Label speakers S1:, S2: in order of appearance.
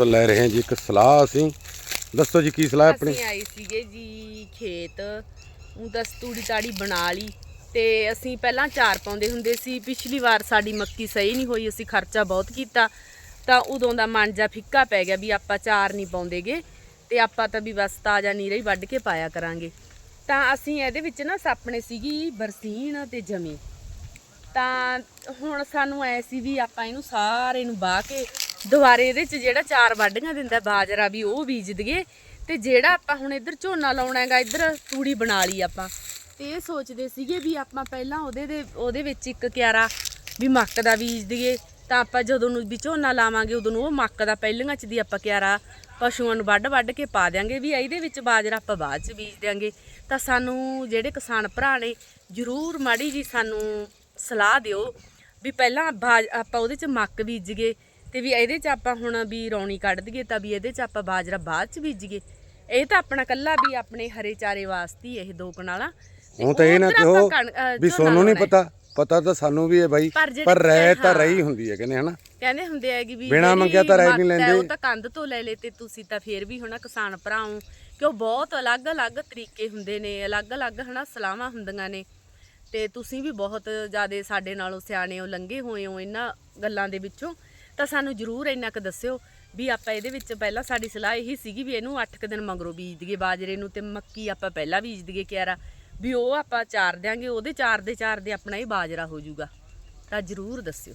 S1: ਦੋਸਤੋ ਲੈ ਰਹੇ ਹਾਂ ਜੀ ਇੱਕ ਸਲਾਹ ਅਸੀਂ। ਦੱਸੋ ਜੀ ਕੀ ਸਲਾਹ ਆਪਣੀ?
S2: ਅਸੀਂ ਆਏ ਸੀਗੇ ਜੀ ਖੇਤ, ਉਹ ਦਸ ਤੂੜੀ ਤਾੜੀ ਬਣਾ ਲਈ ਤੇ ਅਸੀਂ ਪਹਿਲਾਂ ਚਾਰ ਪਾਉਂਦੇ ਹੁੰਦੇ ਸੀ। ਪਿਛਲੀ ਵਾਰ ਸਾਡੀ ਮੱਕੀ ਸਹੀ ਨਹੀਂ ਹੋਈ, ਅਸੀਂ ਖਰਚਾ ਬਹੁਤ ਕੀਤਾ। ਤਾਂ ਉਦੋਂ ਦਾ ਮਨ ਜਾ ਫਿੱਕਾ ਪੈ ਗਿਆ ਵੀ ਆਪਾਂ ਚਾਰ ਨਹੀਂ ਪਾਉਂਦੇਗੇ ਤੇ ਆਪਾਂ ਤਾਂ ਵੀ ਬਸ ਤਾਜ਼ਾ ਨੀਰਾ ਹੀ ਵੱਢ ਕੇ ਪਾਇਆ ਕਰਾਂਗੇ। ਤਾਂ ਅਸੀਂ ਇਹਦੇ ਵਿੱਚ ਨਾ ਸਾਪਣੇ ਸੀਗੀ ਬਰਸੀਨ ਤੇ ਜਮੀ। ਤਾਂ ਹੁਣ ਸਾਨੂੰ ਐ ਸੀ ਵੀ ਆਪਾਂ ਇਹਨੂੰ ਸਾਰੇ ਨੂੰ ਬਾਹ ਕੇ ਦੁਬਾਰੇ ਇਹਦੇ ਚ ਜਿਹੜਾ ਚਾਰ ਵਾਢੀਆਂ ਦਿੰਦਾ ਬਾਜਰਾ ਵੀ ਉਹ ਬੀਜ ਦਈਏ। ਤੇ ਜਿਹੜਾ ਆਪਾਂ ਹੁਣ ਇੱਧਰ ਝੋਨਾ ਲਾਉਣਾ ਹੈਗਾ, ਇੱਧਰ ਤੂੜੀ ਬਣਾ ਲਈ ਆਪਾਂ। ਤੇ ਇਹ ਸੋਚਦੇ ਸੀਗੇ ਵੀ ਆਪਾਂ ਪਹਿਲਾਂ ਉਹਦੇ ਦੇ, ਉਹਦੇ ਵਿੱਚ ਇੱਕ ਕਿਆਰਾ ਵੀ ਮੱਕ ਦਾ ਬੀਜ ਦਈਏ। ਤਾਂ ਆਪਾਂ ਜਦੋਂ ਨੂੰ ਵੀ ਝੋਨਾ ਲਾਵਾਂਗੇ, ਉਦੋਂ ਨੂੰ ਉਹ ਮੱਕ ਦਾ ਪਹਿਲੀਆਂ ਚ ਦੀ ਆਪਾਂ ਕਿਆਰਾ ਪਸ਼ੂਆਂ ਨੂੰ ਵੱਢ ਵੱਢ ਕੇ ਪਾ ਦਿਆਂਗੇ ਵੀ ਇਹਦੇ ਵਿੱਚ ਬਾਜਰਾ ਆਪਾਂ ਬਾਅਦ ਚ ਬੀਜ ਦਿਆਂਗੇ। ਤਾਂ ਸਾਨੂੰ ਜਿਹੜੇ ਕਿਸਾਨ ਭਰਾ ਨੇ, ਜ਼ਰੂਰ ਮਾੜੀ ਜੀ ਸਾਨੂੰ ਸਲਾਹ ਦਿਓ ਵੀ ਪਹਿਲਾਂ ਬਾਜ, ਆਪਾਂ ਉਹਦੇ ਚ ਮੱਕ ਬੀਜੀਏ ਤੇ ਵੀ ਇਹਦੇ ਚ ਆਪਾਂ ਹੁਣ ਵੀ ਰੌਣੀ ਕੱਢ ਦਈਏ ਤਾਂ ਵੀ ਇਹਦੇ ਚ ਆਪਾਂ ਬਾਜਰਾ ਬਾਅਦ ਚ ਬੀਜੀਏ ਇਹ ਤਾਂ ਆਪਣਾ ਕੱਲਾ ਵੀ ਆਪਣੇ ਹਰੇ ਚਾਰੇ ਵਾਸਤੇ ਹੀ ਇਹ ਦੋ ਕਨਾਲਾਂ
S1: ਹੁਣ ਤਾਂ ਇਹ ਨਾ ਕਿਹੋ ਵੀ ਸੋਨੂੰ ਨਹੀਂ। ਪਤਾ ਪਤਾ ਤਾਂ ਸਾਨੂੰ ਵੀ ਹੈ ਬਾਈ
S2: ਪਰ
S1: ਰਹਿ ਤਾਂ। ਰਹੀ ਹੁੰਦੀ ਹੈ ਕਹਿੰਦੇ ਹਨਾ
S2: ਕਹਿੰਦੇ ਹੁੰਦੇ ਆ ਕਿ ਵੀ
S1: ਬਿਨਾਂ ਮੰਗਿਆ ਤਾਂ ਰਹਿ ਨਹੀਂ ਲੈਂਦੇ।
S2: ਉਹ ਤਾਂ ਕੰਧ ਤੋਂ ਲੈ ਲੇ ਤੇ ਤੁਸੀਂ ਤਾਂ ਫੇਰ ਵੀ ਹਨਾ ਕਿਸਾਨ ਭਰਾਓ ਕਿ ਉਹ ਬਹੁਤ ਅਲੱਗ-ਅਲੱਗ ਤਰੀਕੇ ਹੁੰਦੇ ਨੇ ਅਲੱਗ-ਅਲੱਗ ਹਨਾ ਸਲਾਹਾਂ ਹੁੰਦੀਆਂ ਨੇ ਤੇ ਤੁਸੀਂ ਵੀ ਬਹੁਤ ਜ਼ਿਆਦੇ ਸਾਡੇ ਨਾਲੋਂ ਸਿਆਣੇ ਹੋ ਲੰਘੇ ਹੋਏ ਹੋ ਇਹਨਾਂ ਗੱਲਾਂ ਦੇ ਵਿੱਚੋਂ ਤਾਂ ਸਾਨੂੰ ਜ਼ਰੂਰ ਇੰਨਾ ਕੁ ਦੱਸਿਓ ਵੀ ਆਪਾਂ ਇਹਦੇ ਵਿੱਚ ਪਹਿਲਾਂ ਸਾਡੀ ਸਲਾਹ ਇਹੀ ਸੀਗੀ ਵੀ ਇਹਨੂੰ 8 ਕੁ ਦਿਨ ਮਗਰੋਂ ਬੀਜ ਦਈਏ ਬਾਜਰੇ ਨੂੰ ਤੇ ਮੱਕੀ ਆਪਾਂ ਪਹਿਲਾਂ ਬੀਜ ਦਈਏ ਕਿਆਰਾ, ਵੀ ਉਹ ਆਪਾਂ ਚਾਰ ਦਿਆਂਗੇ, ਉਹਦੇ ਚਾਰ ਦੇ ਚਾਰ ਦੇ ਆਪਣਾ ਹੀ ਬਾਜਰਾ ਹੋ ਜਾਊਗਾ। ਤਾਂ ਜ਼ਰੂਰ ਦੱਸਿਓ।